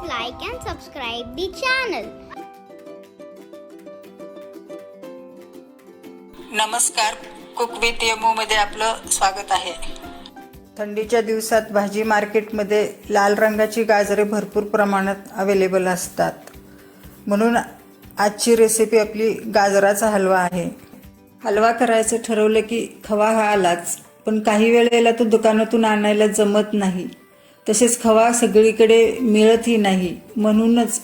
Please like and subscribe the channel. नमस्कार. Cook with Yamu मध्ये आपलं स्वागत आहे. थंडीच्या दिवसात भाजी मार्केटमध्ये लाल रंगाची गाजरे भरपूर प्रमाणात अवेलेबल असतात. म्हणून आजची रेसिपी आपली गाजराचा हलवा आहे. हलवा करायचं ठरवलं की खवा हा आलाच पण काही वेळेला तो दुकानातून आणायला जमत नाही. तसेच खवा सगळीकडे मिळतही नाही. म्हणूनच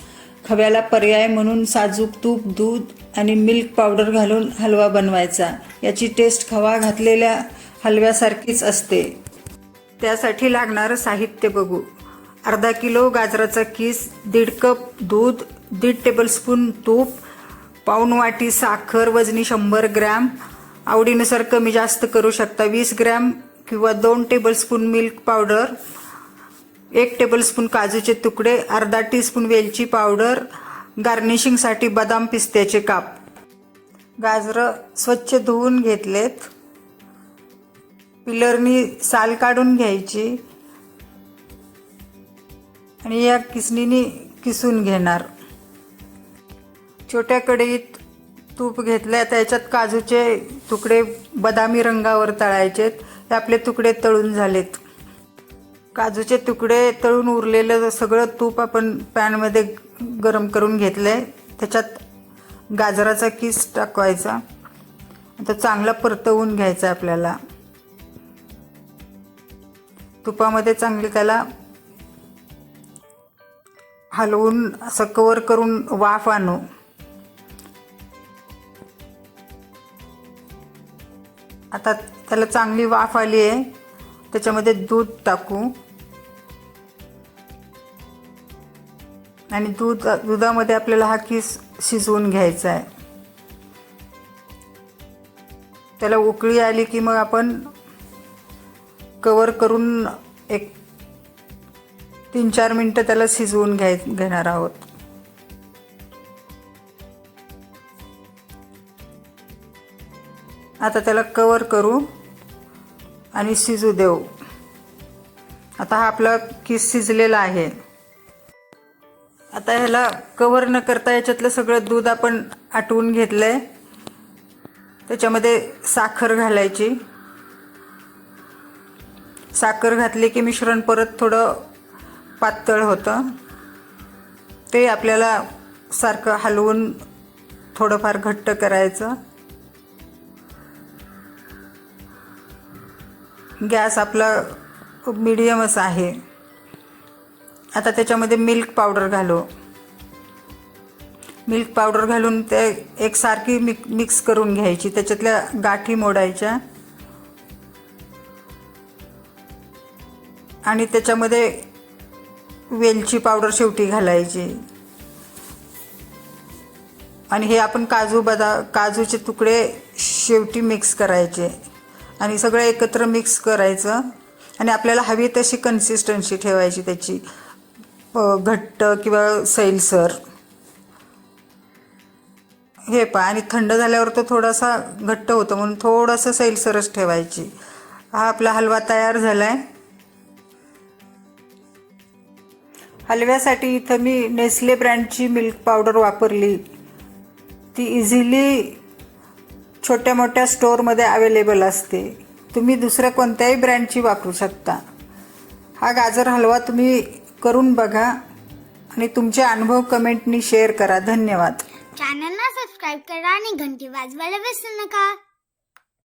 खव्याला पर्याय म्हणून साजूक तूप दूध आणि मिल्क पावडर घालून हलवा बनवायचा. याची टेस्ट खवा घातलेल्या हलव्यासारखीच असते. त्यासाठी लागणारं साहित्य बघू. अर्धा किलो गाजराचा किस दीड कप दूध दीड टेबलस्पून तूप पाऊन वाटी साखर वजनी शंभर ग्रॅम आवडीनुसार कमी जास्त करू शकता वीस ग्रॅम किंवा दोन टेबलस्पून मिल्क पावडर एक टेबलस्पून काजूचे तुकडे अर्धा टीस्पून वेलची पावडर गार्निशिंगसाठी बदाम पिस्त्याचे काप. गाजरं स्वच्छ धुवून घेतलेत. पिलरनी साल काढून घ्यायची. आणि या किसणीने किसून घेणार. छोट्या कढईत तूप घेतलं त्याच्यात काजूचे तुकडे बदामी रंगावर तळायचेत. हे आपले तुकडे तळून झालेत. काजूचे तुकडे तळून उरलेलं सगळं तूप आपण पॅनमध्ये गरम करून घेतलं आहे त्याच्यात गाजराचा किस टाकवायचा. आता चांगला परतवून घ्यायचा आपल्याला. तुपामध्ये चांगली त्याला हलवून असं कवर करून वाफ आणू. आता त्याला चांगली वाफ आली आहे त्याच्यामध्ये दूध टाकू. आणि दूध दुधामध्ये आपल्याला हा किस शिजवून घ्यायचा आहे. त्याला उकळी आली की मग आपण कवर करून एक तीन चार मिनटं त्याला शिजवून घ्याय घेणार आहोत. आता त्याला कवर करू आणि शिजू देऊ. आता हा आपला किस शिजलेला आहे. आता ह्याला कवर न करता याच्यातलं सगळं दूध आपण आटवून घेतलं आहे त्याच्यामध्ये साखर घालायची. साखर घातली की मिश्रण परत थोडं पातळ होतं. ते आपल्याला सारखं हलवून थोडंफार घट्ट करायचं. गॅस आपला मीडियमच आहे. आता त्याच्यामध्ये मिल्क पावडर घालू. मिल्क पावडर घालून ते एकसारखी मिक मिक्स करून घ्यायची. त्याच्यातल्या गाठी मोडायच्या. आणि त्याच्यामध्ये वेलची पावडर शेवटी घालायची. आणि हे आपण काजू बदा काजूचे तुकडे शेवटी मिक्स करायचे. आणि सगळं एकत्र मिक्स करायचं. आणि आपल्याला हवी तशी कन्सिस्टन्सी ठेवायची त्याची. घट्ट किंवा सैलसर हे पा आणि थंड झाल्यावर तो थोडासा घट्ट होतो म्हणून थोडंसं सैलसरच ठेवायची. हा आपला हलवा तयार झाला आहे हलव्यासाठी इथं मी नेस्ले ब्रँडची मिल्क पावडर वापरली. ती इझिली छोट्या मोठ्या स्टोअरमध्ये अवेलेबल असते. तुम्ही दुसऱ्या कोणत्याही ब्रँडची वापरू शकता. हा गाजर हलवा तुम्ही करून बघा आणि तुमचे अनुभव कमेंटनी शेअर करा. धन्यवाद. चॅनलला सबस्क्राईब करा आणि घंटी वाजवायला विसरू नका.